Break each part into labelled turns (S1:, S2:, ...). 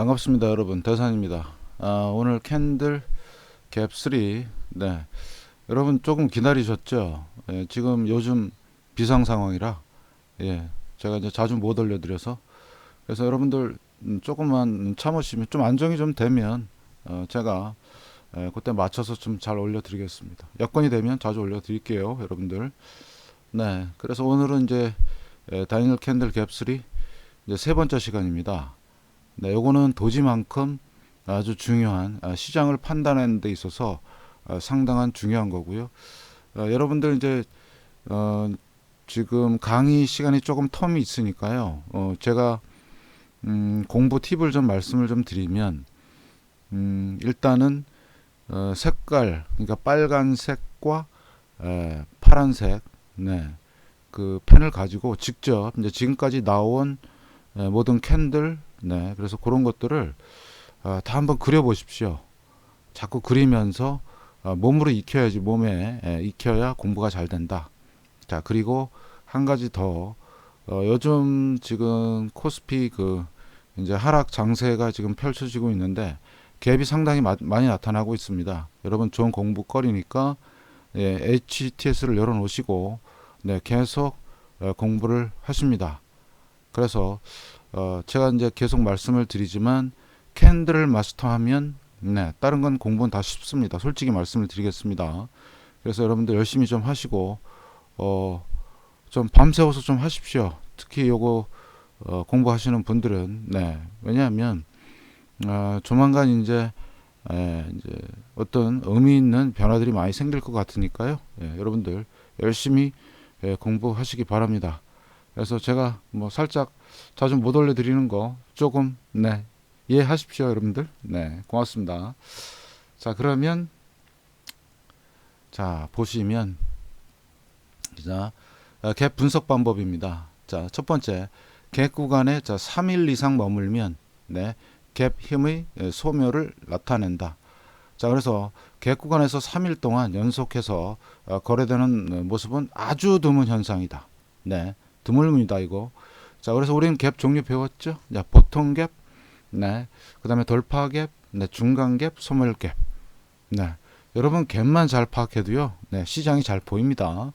S1: 반갑습니다 여러분. 대산입니다. 아, 오늘 캔들 갭3 네. 여러분 조금 기다리셨죠? 예, 지금 요즘 비상 상황이라 예 제가 이제 자주 못 올려드려서. 그래서 여러분들 음, 조금만 참으시면 좀 안정이 좀 되면 어, 제가 예, 그때 맞춰서 좀 잘 올려드리겠습니다. 여건이 되면 자주 올려드릴게요 여러분들. 네. 그래서 오늘은 이제 예, 다이널 캔들 갭3 이제 세 번째 시간입니다 네, 요거는 도지만큼 아주 중요한 아, 시장을 판단하는 데 있어서 아, 상당한 중요한 거고요. 어, 여러분들 이제 어, 지금 강의 시간이 조금 텀이 있으니까요. 어, 제가 음, 공부 팁을 좀 말씀을 좀 드리면 음, 일단은 어, 색깔 그러니까 빨간색과 에, 파란색 네, 그 펜을 가지고 직접 이제 지금까지 나온 에, 모든 캔들 네, 그래서 그런 것들을 아, 다 한번 그려보십시오. 자꾸 그리면서 아, 몸으로 익혀야지 몸에 에, 익혀야 공부가 잘 된다. 자 그리고 한 가지 더 어, 요즘 지금 코스피 그 이제 하락 장세가 지금 펼쳐지고 있는데 갭이 상당히 마, 많이 나타나고 있습니다. 여러분 좋은 공부거리니까 예, HTS를 열어놓으시고 네, 계속 어, 공부를 하십니다. 그래서 어, 제가 이제 계속 말씀을 드리지만 캔들을 마스터하면 네, 다른 건 공부는 다 쉽습니다. 솔직히 말씀을 드리겠습니다. 그래서 여러분들 열심히 좀 하시고 어, 좀 밤새워서 좀 하십시오. 특히 요거 어, 공부하시는 분들은 네, 왜냐하면 어, 조만간 이제 에, 이제 어떤 의미 있는 변화들이 많이 생길 것 같으니까요. 예, 여러분들 열심히 예, 공부하시기 바랍니다. 그래서 제가 뭐 살짝 자주 못 올려드리는 거 조금 네 이해하십시오 여러분들. 네 고맙습니다. 자 그러면 자 보시면 자 어, 갭 분석 방법입니다. 자 첫 번째 갭 구간에 자 3일 이상 머물면 네갭 힘의 소멸을 나타낸다. 자 그래서 갭 구간에서 3일 동안 연속해서 어, 거래되는 모습은 아주 드문 현상이다. 네 드물입니다 이거 자, 그래서 우리는 갭 종류 배웠죠? 자, 보통 갭, 네. 그 다음에 돌파 갭, 네. 중간 갭, 소멸 갭. 네. 여러분, 갭만 잘 파악해도요, 네. 시장이 잘 보입니다.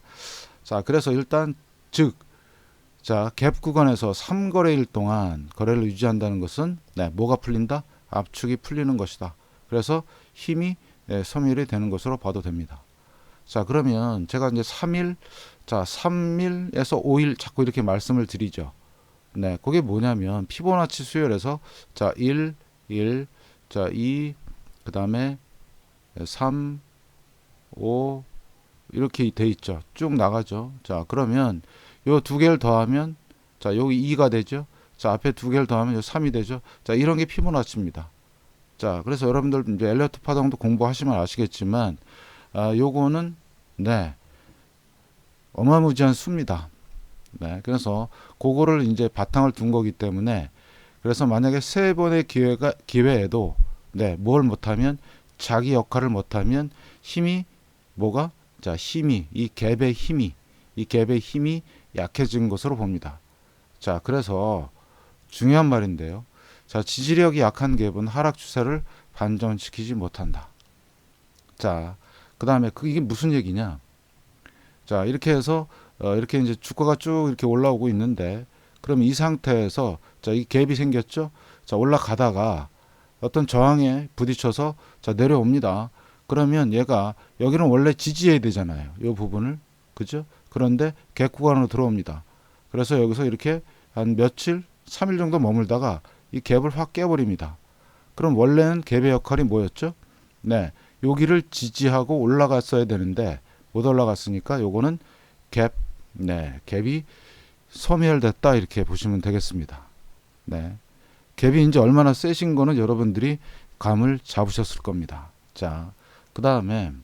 S1: 자, 그래서 일단, 즉, 자, 갭 구간에서 3거래일 동안 거래를 유지한다는 것은, 네. 뭐가 풀린다? 압축이 풀리는 것이다. 그래서 힘이 네, 소멸이 되는 것으로 봐도 됩니다. 자, 그러면 제가 이제 3일, 자, 3일에서 5일 자꾸 이렇게 말씀을 드리죠. 네, 그게 뭐냐면 피보나치 수열에서 자, 1, 1, 자, 2, 그 다음에 3, 5 이렇게 돼 있죠. 쭉 나가죠. 자, 그러면 요 두 개를 더하면 자, 여기 2가 되죠. 자, 앞에 두 개를 더하면 요 3이 되죠. 자, 이런 게 피보나치입니다. 자, 그래서 여러분들 이제 엘리어트 파동도 공부하시면 아시겠지만 아, 요거는 네. 어마무지한 수입니다. 네, 그래서 그거를 이제 바탕을 둔 거기 때문에 그래서 만약에 세 번의 기회가 기회에도 네, 뭘 못하면 자기 역할을 못하면 힘이 뭐가 자 힘이 이 갭의 힘이 이 갭의 힘이 약해진 것으로 봅니다. 자 그래서 중요한 말인데요. 자 지지력이 약한 갭은 하락 추세를 반전시키지 못한다. 자 그 다음에 그 이게 무슨 얘기냐? 자 이렇게 해서 어, 이렇게 이제 주가가 쭉 이렇게 올라오고 있는데 그럼 이 상태에서 자, 이 갭이 생겼죠? 자, 올라가다가 어떤 저항에 부딪혀서 자, 내려옵니다. 그러면 얘가 여기는 원래 지지해야 되잖아요. 이 부분을. 그죠? 그런데 갭 구간으로 들어옵니다. 그래서 여기서 이렇게 한 며칠, 3일 정도 머물다가 이 갭을 확 깨버립니다. 그럼 원래는 갭의 역할이 뭐였죠? 네. 여기를 지지하고 올라갔어야 되는데 못 올라갔으니까 요거는 갭 네, 갭이 소멸됐다 이렇게 보시면 되겠습니다. 네. 갭이 이제 얼마나 세신 거는 여러분들이 감을 잡으셨을 겁니다. 자, 그 다음에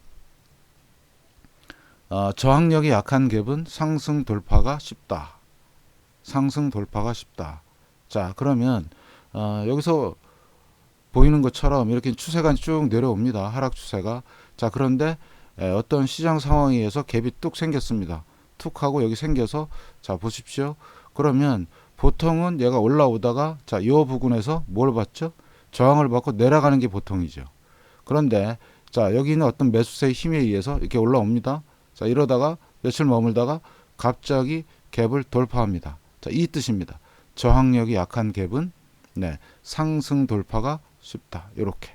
S1: 어, 저항력이 약한 갭은 상승 돌파가 쉽다. 상승 돌파가 쉽다. 자, 그러면 어, 여기서 보이는 것처럼 이렇게 추세가 쭉 내려옵니다. 하락 추세가. 자, 그런데 에, 어떤 시장 상황에 의해서 갭이 뚝 생겼습니다. 툭 하고 여기 생겨서 자 보십시오. 그러면 보통은 얘가 올라오다가 자요 부분에서 뭘 봤죠? 저항을 받고 내려가는 게 보통이죠. 그런데 자 여기 있는 어떤 매수세의 힘에 의해서 이렇게 올라옵니다. 자 이러다가 며칠 머물다가 갑자기 갭을 돌파합니다. 자 이 뜻입니다. 저항력이 약한 갭은 네 상승 돌파가 쉽다. 이렇게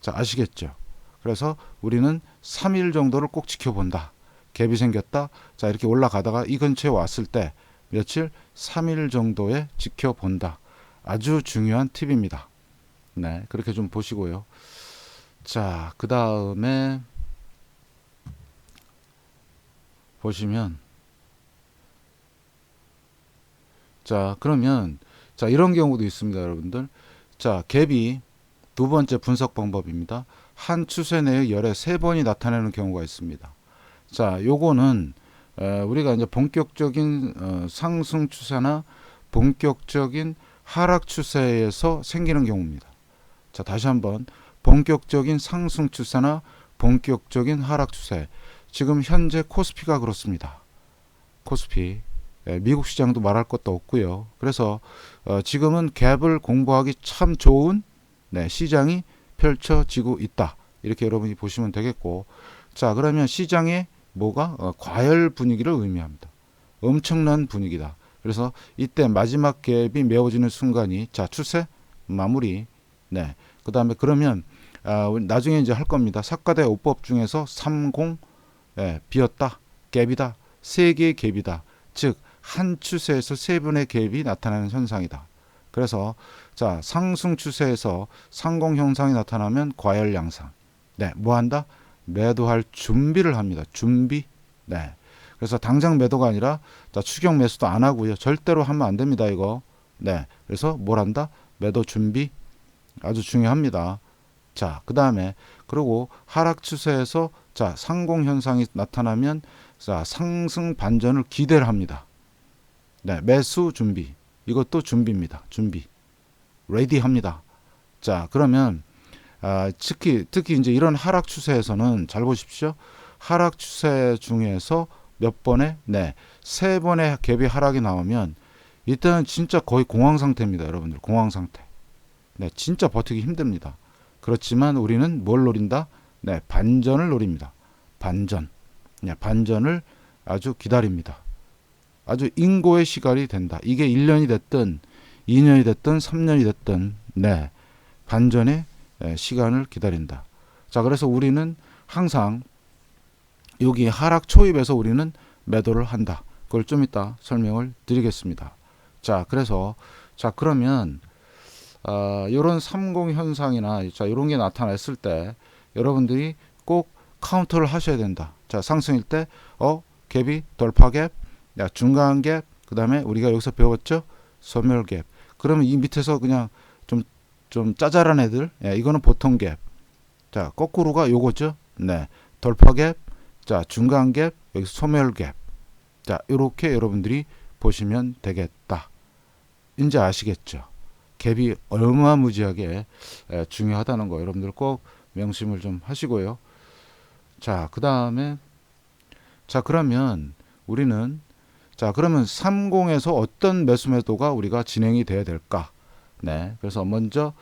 S1: 자 아시겠죠? 그래서 우리는 3일 정도를 꼭 지켜본다. 갭이 생겼다. 자 이렇게 올라가다가 이 근처에 왔을 때 며칠 3일 정도에 지켜본다. 아주 중요한 팁입니다. 네, 그렇게 좀 보시고요. 자, 그 다음에 보시면 자, 그러면 자, 이런 경우도 있습니다, 여러분들. 자, 갭이 두 번째 분석 방법입니다. 한 추세 내에 열에 세 번이 나타나는 경우가 있습니다. 자, 요거는 에, 우리가 이제 본격적인 어, 상승 추세나 본격적인 하락 추세에서 생기는 경우입니다. 자, 다시 한번 본격적인 상승 추세나 본격적인 하락 추세. 지금 현재 코스피가 그렇습니다. 코스피. 예, 미국 시장도 말할 것도 없고요. 그래서 어, 지금은 갭을 공부하기 참 좋은 네, 시장이 펼쳐지고 있다. 이렇게 여러분이 보시면 되겠고. 자, 그러면 시장에 뭐가 어, 과열 분위기를 의미합니다. 엄청난 분위기다. 그래서 이때 마지막 갭이 메워지는 순간이 자 추세 마무리. 네. 그다음에 그러면 아, 나중에 이제 할 겁니다. 사과대 오법 중에서 30 예, 비었다. 갭이다. 세 개의 갭이다. 즉 한 추세에서 세 분의 갭이 나타나는 현상이다. 그래서 자 상승 추세에서 상공 현상이 나타나면 과열 양상. 네, 뭐 한다? 매도할 준비를 합니다. 준비. 네. 그래서 당장 매도가 아니라 자, 추격 매수도 안 하고요. 절대로 하면 안 됩니다, 이거. 네. 그래서 뭘 한다? 매도 준비 아주 중요합니다. 자, 그다음에 그리고 하락 추세에서 자, 상공 현상이 나타나면 자, 상승 반전을 기대를 합니다. 네, 매수 준비. 이것도 준비입니다. 준비. 레디 합니다. 자, 그러면 아, 특히 특히 이제 이런 하락 추세에서는 잘 보십시오. 하락 추세 중에서 몇 번에 네, 세 번의 갭이 하락이 나오면 이때는 진짜 거의 공황 상태입니다, 여러분들. 공황 상태. 네, 진짜 버티기 힘듭니다. 그렇지만 우리는 뭘 노린다? 네, 반전을 노립니다. 반전. 네, 반전을 아주 기다립니다. 아주 인고의 시간이 된다. 이게 1년이 됐든 2년이 됐든 3년이 됐든 네. 반전의 시간을 기다린다. 자, 그래서 우리는 항상 여기 하락 초입에서 우리는 매도를 한다. 그걸 좀 이따 설명을 드리겠습니다. 자, 그래서 자, 그러면 어, 이런 30 현상이나 자, 이런 게 나타났을 때 여러분들이 꼭 카운터를 하셔야 된다. 자, 상승일 때 어, 갭이 돌파 갭, 야, 중간 갭, 그 다음에 우리가 여기서 배웠죠? 소멸 갭. 그러면 이 밑에서 그냥 좀 좀 짜잘한 애들, 예, 이거는 보통 갭. 자, 거꾸로가 요거죠? 네. 돌파 갭, 자, 중간 갭, 여기 소멸 갭. 자, 이렇게 여러분들이 보시면 되겠다. 이제 아시겠죠? 갭이 어마무지하게 중요하다는 거 여러분들 꼭 명심을 좀 하시고요. 자, 그 다음에 자, 그러면 우리는 자, 그러면 30에서 어떤 매수 매도가 우리가 진행이 돼야 될까? 네. 그래서 먼저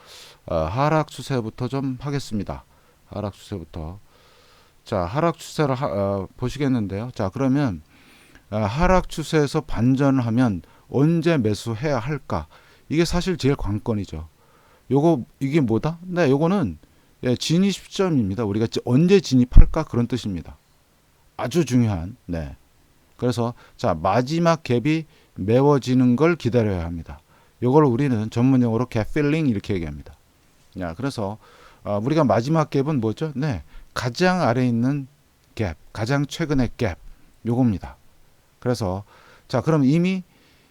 S1: 어, 하락 추세부터 좀 하겠습니다. 하락 추세부터. 자, 하락 추세를 하, 어, 보시겠는데요. 자, 그러면 어, 하락 추세에서 반전을 하면 언제 매수해야 할까? 이게 사실 제일 관건이죠. 요거 이게 뭐다? 네, 요거는 예, 진입 시점입니다. 우리가 언제 진입할까 그런 뜻입니다. 아주 중요한. 네. 그래서 자 마지막 갭이 메워지는 걸 기다려야 합니다. 요걸 우리는 전문 용어로 갭 필링 이렇게 얘기합니다. 야, 그래서 어, 우리가 마지막 갭은 뭐죠? 네, 가장 아래 있는 갭, 가장 최근의 갭, 요겁니다. 그래서 자, 그럼 이미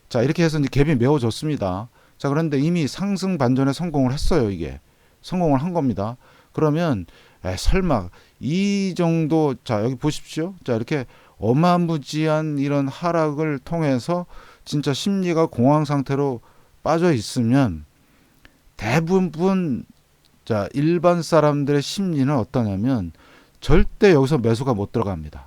S1: 자 이렇게 해서 이제 갭이 메워졌습니다. 자, 그런데 이미 상승 반전에 성공을 했어요. 이게 성공을 한 겁니다. 그러면 에, 설마 이 정도 자 여기 보십시오. 자 이렇게 어마무지한 이런 하락을 통해서 진짜 심리가 공황 상태로 빠져 있으면 대부분 자 일반 사람들의 심리는 어떠냐면 절대 여기서 매수가 못 들어갑니다.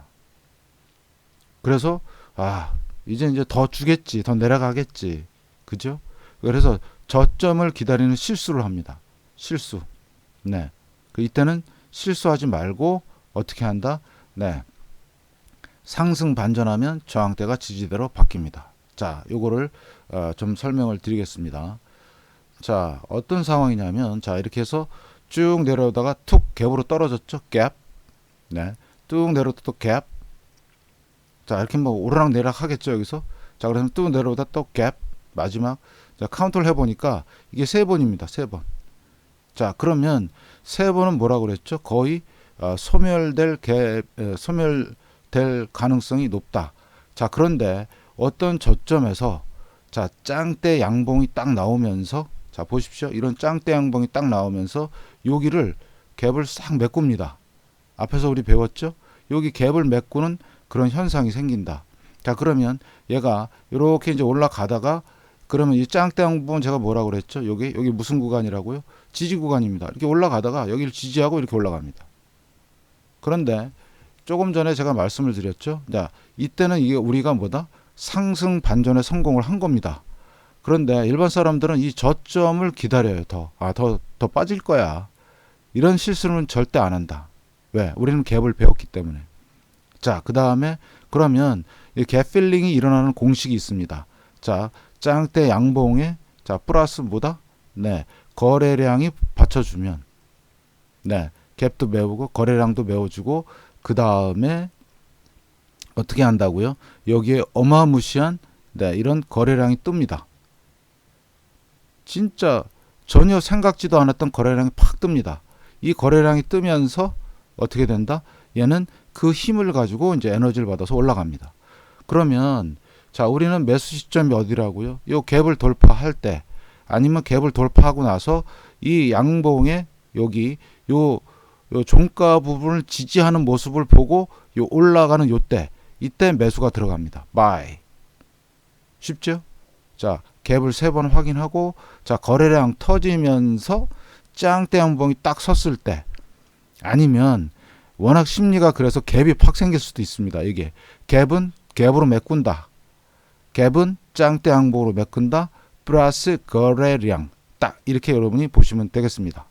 S1: 그래서 아 이제 이제 더 주겠지, 더 내려가겠지, 그죠? 그래서 저점을 기다리는 실수를 합니다. 실수. 네. 그 이때는 실수하지 말고 어떻게 한다? 네. 상승 반전하면 저항대가 지지대로 바뀝니다. 자, 요거를 어, 좀 설명을 드리겠습니다. 자, 어떤 상황이냐면 자, 이렇게 해서 쭉 내려오다가 툭 갭으로 떨어졌죠. 갭. 네. 뚝 내려오다 또 갭. 자, 이렇게 뭐 오르락 내리락 하겠죠, 여기서. 자, 그러면 뚝 내려오다 또 갭. 마지막. 자, 카운트를 해 보니까 이게 세 번입니다. 세 번. 자, 그러면 세 번은 뭐라고 그랬죠? 거의 어, 소멸될 개, 에, 소멸 될 가능성이 높다. 자, 그런데 어떤 저점에서 자, 짱대 양봉이 딱 나오면서 자, 보십시오. 이런 짱대 양봉이 딱 나오면서 여기를 갭을 싹 메꿉니다. 앞에서 우리 배웠죠? 여기 갭을 메꾸는 그런 현상이 생긴다. 자, 그러면 얘가 이렇게 이제 올라가다가 그러면 이 짱대 양봉은 제가 뭐라고 그랬죠? 여기 여기 무슨 구간이라고요? 지지 구간입니다. 이렇게 올라가다가 여기를 지지하고 이렇게 올라갑니다. 그런데 조금 전에 제가 말씀을 드렸죠. 자, 이때는 이게 우리가 뭐다? 상승 반전에 성공을 한 겁니다. 그런데 일반 사람들은 이 저점을 기다려요. 더. 아, 더, 더 빠질 거야. 이런 실수는 절대 안 한다. 왜? 우리는 갭을 배웠기 때문에. 자, 그 다음에 그러면 이갭 필링이 일어나는 공식이 있습니다. 자, 짱대 양봉에 자, 플러스 뭐다? 네. 거래량이 받쳐주면 네. 갭도 메우고 거래량도 메워주고 그 다음에 어떻게 한다고요? 여기에 어마무시한 네, 이런 거래량이 뜹니다. 진짜 전혀 생각지도 않았던 거래량이 팍 뜹니다. 이 거래량이 뜨면서 어떻게 된다? 얘는 그 힘을 가지고 이제 에너지를 받아서 올라갑니다. 그러면 자 우리는 매수 시점이 어디라고요? 요 갭을 돌파할 때 아니면 갭을 돌파하고 나서 이 양봉에 여기 요, 요 종가 부분을 지지하는 모습을 보고 요 올라가는 요때 이때 매수가 들어갑니다. 바이. 쉽죠? 자, 갭을 세 번 확인하고 자, 거래량 터지면서 짱대 양봉이 딱 섰을 때 아니면 워낙 심리가 그래서 갭이 팍 생길 수도 있습니다. 이게 갭은 갭으로 메꾼다. 갭은 짱대 양봉으로 메꾼다. 플러스 거래량 딱 이렇게 여러분이 보시면 되겠습니다.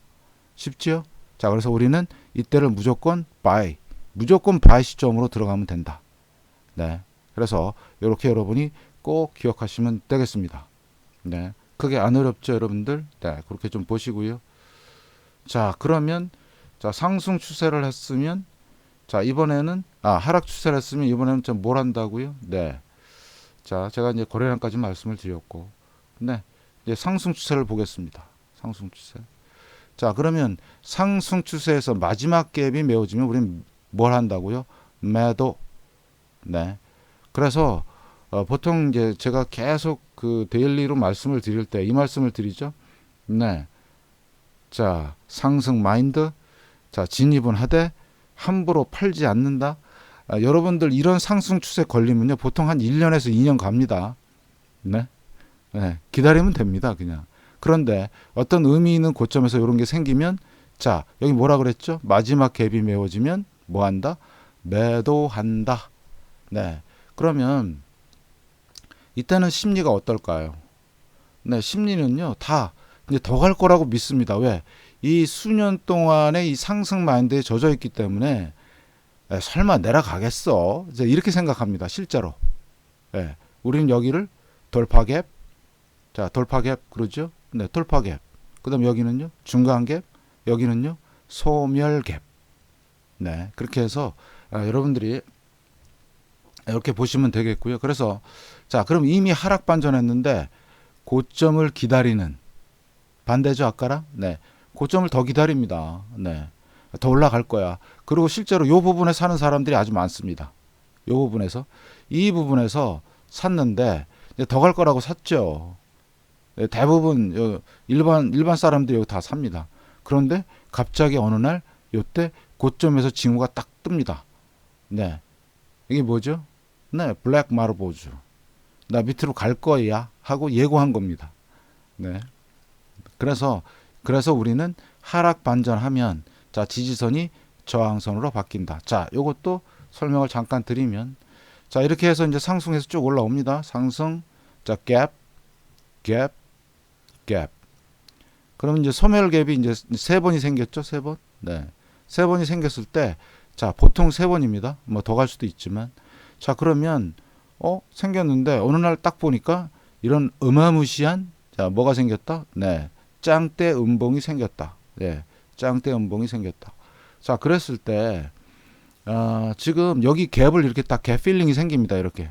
S1: 쉽죠? 자, 그래서 우리는 이때를 무조건 바이, 무조건 바이 시점으로 들어가면 된다. 네. 그래서 이렇게 여러분이 꼭 기억하시면 되겠습니다. 네. 그게 안 어렵죠, 여러분들? 네. 그렇게 좀 보시고요. 자, 그러면 자, 상승 추세를 했으면 자, 이번에는 아, 하락 추세를 했으면 이번에는 좀 뭘 한다고요? 네. 자, 제가 이제 거래량까지 말씀을 드렸고. 네. 이제 상승 추세를 보겠습니다. 상승 추세. 자, 그러면 상승 추세에서 마지막 갭이 메워지면 우리는 뭘 한다고요? 매도. 네. 그래서 어, 보통 이제 제가 계속 그 데일리로 말씀을 드릴 때 이 말씀을 드리죠. 네. 자, 상승 마인드. 자, 진입은 하되 함부로 팔지 않는다. 아, 여러분들 이런 상승 추세 걸리면요. 보통 한 1년에서 2년 갑니다. 네. 네. 기다리면 됩니다. 그냥. 그런데 어떤 의미 있는 고점에서 이런 게 생기면 자, 여기 뭐라 그랬죠? 마지막 갭이 메워지면 뭐 한다? 매도한다. 네. 그러면 이때는 심리가 어떨까요? 네, 심리는요. 다 이제 더 갈 거라고 믿습니다. 왜? 이 수년 동안의 이 상승 마인드에 젖어 있기 때문에 에, 설마 내려가겠어? 이제 이렇게 생각합니다. 실제로. 예. 우리는 여기를 돌파 갭. 자, 돌파 갭 그러죠? 네, 돌파 갭. 그다음 여기는요. 중간 갭. 여기는요. 소멸 갭. 네. 그렇게 해서 아, 여러분들이 이렇게 보시면 되겠고요. 그래서 자, 그럼 이미 하락 반전했는데 고점을 기다리는 반대죠, 아까랑? 네. 고점을 더 기다립니다. 네. 더 올라갈 거야. 그리고 실제로 요 부분에 사는 사람들이 아주 많습니다. 요 부분에서 이 부분에서 샀는데 더 갈 거라고 샀죠. 네, 대부분 일반 일반 사람들이 여기 다 삽니다. 그런데 갑자기 어느 날 요때 고점에서 징후가 딱 뜹니다. 네. 이게 뭐죠? 네, 블랙 마르보즈. 나 밑으로 갈 거야 하고 예고한 겁니다. 네. 그래서 그래서 우리는 하락 반전하면 자 지지선이 저항선으로 바뀐다. 자, 요것도 설명을 잠깐 드리면 자 이렇게 해서 이제 상승해서 쭉 올라옵니다. 상승, 자 갭, 갭, 갭. 그러면 이제 소멸 갭이 이제 세 번이 생겼죠, 세 번. 네, 세 번이 생겼을 때, 자 보통 세 번입니다. 뭐 더 갈 수도 있지만, 자 그러면 어 생겼는데 어느 날 딱 보니까 이런 어마무시한 자 뭐가 생겼다? 네, 짱대 음봉이 생겼다. 네, 짱대 음봉이 생겼다. 자 그랬을 때, 아 지금 여기 갭을 이렇게 딱 갭 필링이 생깁니다. 이렇게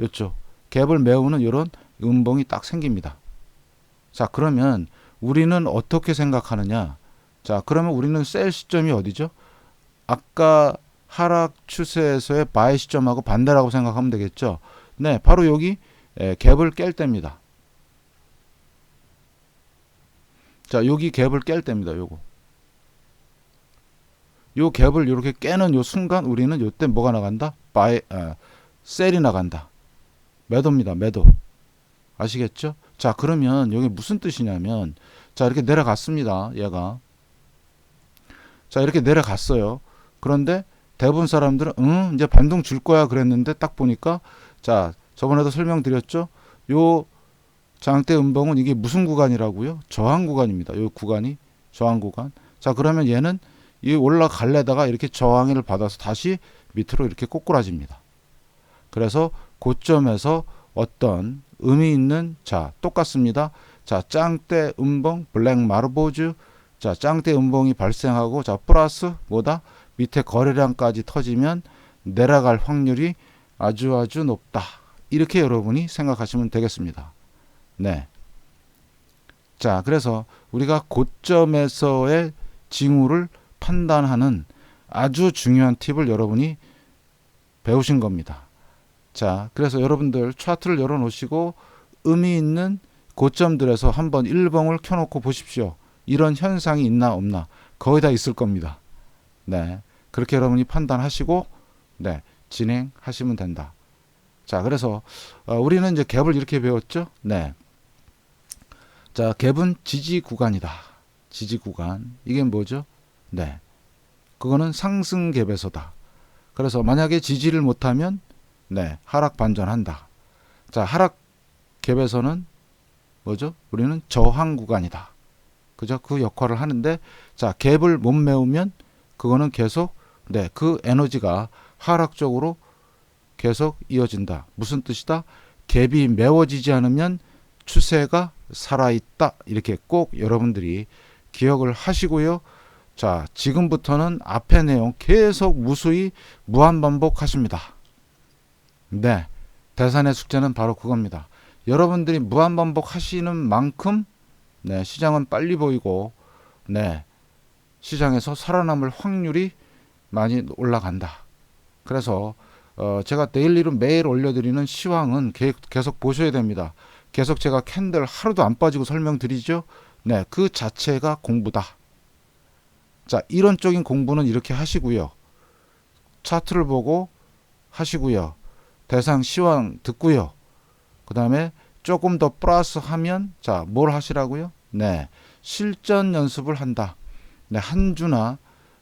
S1: 요쪽 갭을 메우는 이런 음봉이 딱 생깁니다. 자 그러면 우리는 어떻게 생각하느냐? 자, 그러면 우리는 셀 시점이 어디죠? 아까 하락 추세에서의 바이 시점하고 반대라고 생각하면 되겠죠? 네, 바로 여기 에, 갭을 깰 때입니다. 자, 여기 갭을 깰 때입니다. 요거. 요 갭을 이렇게 깨는 요 순간 우리는 요때 뭐가 나간다? 바이 아, 셀이 나간다. 매도입니다. 매도. 아시겠죠? 자, 그러면 여기 무슨 뜻이냐면 자, 이렇게 내려갔습니다. 얘가. 자, 이렇게 내려갔어요. 그런데 대부분 사람들은 응, 이제 반동 줄 거야 그랬는데 딱 보니까 자, 저번에도 설명드렸죠? 요 장대 음봉은 이게 무슨 구간이라고요? 저항 구간입니다. 요 구간이 저항 구간. 자, 그러면 얘는 이 올라갈래다가 이렇게 저항을 받아서 다시 밑으로 이렇게 꼬꾸라집니다. 그래서 고점에서 어떤 의미 있는 자 똑같습니다. 자 짱대 음봉 블랙 마르보즈 자 짱대 음봉이 발생하고 자 플러스 뭐다 밑에 거래량까지 터지면 내려갈 확률이 아주 아주 높다. 이렇게 여러분이 생각하시면 되겠습니다. 네. 자, 그래서 우리가 고점에서의 징후를 판단하는 아주 중요한 팁을 여러분이 배우신 겁니다. 자, 그래서 여러분들 차트를 열어 놓으시고 의미 있는 고점들에서 한번 일봉을 켜 놓고 보십시오. 이런 현상이 있나 없나 거의 다 있을 겁니다. 네, 그렇게 여러분이 판단하시고 네 진행하시면 된다. 자, 그래서 어, 우리는 이제 갭을 이렇게 배웠죠. 네, 자 갭은 지지 구간이다. 지지 구간 이게 뭐죠? 네, 그거는 상승 갭에서다. 그래서 만약에 지지를 못하면 네 하락 반전한다. 자 하락 갭에서는 뭐죠? 우리는 저항 구간이다. 그죠? 그 역할을 하는데 자 갭을 못 메우면 그거는 계속 네 그 에너지가 하락 쪽으로 계속 이어진다. 무슨 뜻이다? 갭이 메워지지 않으면 추세가 살아있다. 이렇게 꼭 여러분들이 기억을 하시고요. 자, 지금부터는 앞의 내용 계속 무수히 무한반복하십니다. 네. 대산의 숙제는 바로 그겁니다. 여러분들이 무한 반복 하시는 만큼 네, 시장은 빨리 보이고 네. 시장에서 살아남을 확률이 많이 올라간다. 그래서 어, 제가 데일리로 매일 올려드리는 시황은 계속 보셔야 됩니다. 계속 제가 캔들 하루도 안 빠지고 설명드리죠. 네, 그 자체가 공부다. 자, 이론적인 공부는 이렇게 하시고요. 차트를 보고 하시고요. 대상 시황 듣고요. 그 다음에 조금 더 플러스 하면 자, 뭘 하시라고요? 네. 실전 연습을 한다. 네, 한 주나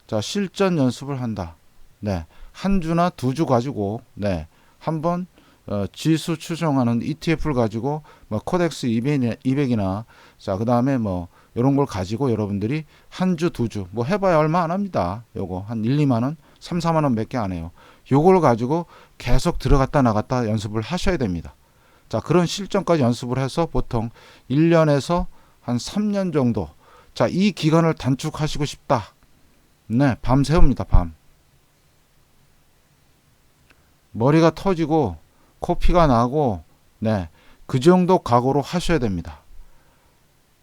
S1: 자, 실전 연습을 한다. 네. 한 주나 두 주 가지고 네. 한번 어, 지수 추정하는 ETF를 가지고 뭐 코덱스 200이나, 200이나 자, 그다음에 뭐 이런 걸 가지고 여러분들이 한 주, 두 주, 뭐 해봐야 얼마 안 합니다. 요거 한 1, 2만 원, 3, 4만 원 몇 개 안 해요. 요걸 가지고 계속 들어갔다 나갔다 연습을 하셔야 됩니다. 자, 그런 실전까지 연습을 해서 보통 1년에서 한 3년 정도. 자, 이 기간을 단축하시고 싶다. 네, 밤 새웁니다, 밤. 머리가 터지고, 코피가 나고, 네, 그 정도 각오로 하셔야 됩니다.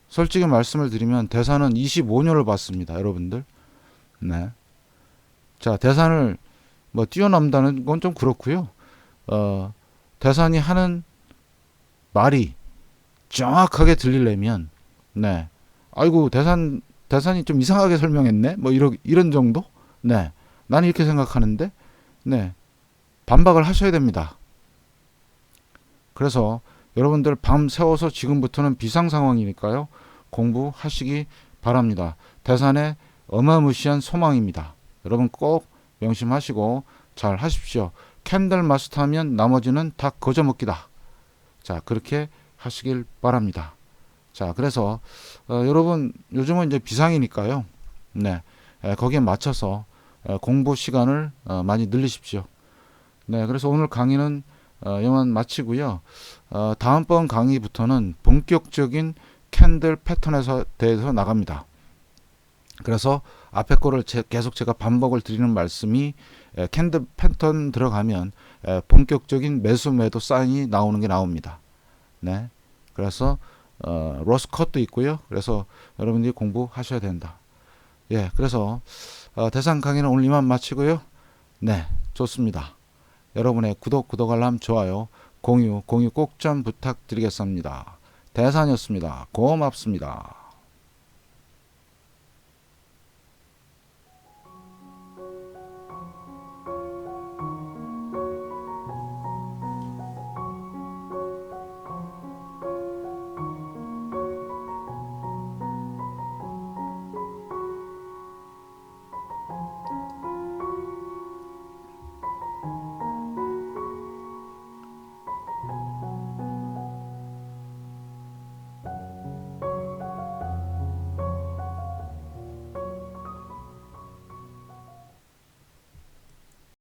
S1: 솔직히 말씀을 드리면 대사는 25년을 봤습니다, 여러분들. 네. 자, 대산을 뭐 뛰어넘다는 건 좀 그렇고요. 어, 대산이 하는 말이 정확하게 들리려면 네. 아이고 대산 대산이 좀 이상하게 설명했네. 뭐 이런 이런 정도? 네. 나는 이렇게 생각하는데 네. 반박을 하셔야 됩니다. 그래서 여러분들 밤 새워서 지금부터는 비상 상황이니까요. 공부하시기 바랍니다. 대산의 어마무시한 소망입니다. 여러분 꼭 명심하시고 잘 하십시오. 캔들 마스터 하면 나머지는 다 거저먹기다. 자, 그렇게 하시길 바랍니다. 자, 그래서 어, 여러분 요즘은 이제 비상이니까요. 네, 에, 거기에 맞춰서 에, 공부 시간을 어, 많이 늘리십시오. 네, 그래서 오늘 강의는 어, 이만 마치고요. 어, 다음번 강의부터는 본격적인 캔들 패턴에서 대해서 나갑니다. 그래서 앞에 거를 제, 계속 제가 반복을 드리는 말씀이 에, 캔들 패턴 들어가면 에, 본격적인 매수 매도 사인이 나오는 게 나옵니다. 네, 그래서 어, 로스 컷도 있고요. 그래서 여러분들이 공부하셔야 된다. 예, 그래서 어, 대상 강의는 오늘 이만 마치고요. 네, 좋습니다. 여러분의 구독, 구독 알람, 좋아요, 공유, 공유 꼭 좀 부탁드리겠습니다. 대산이었습니다. 고맙습니다.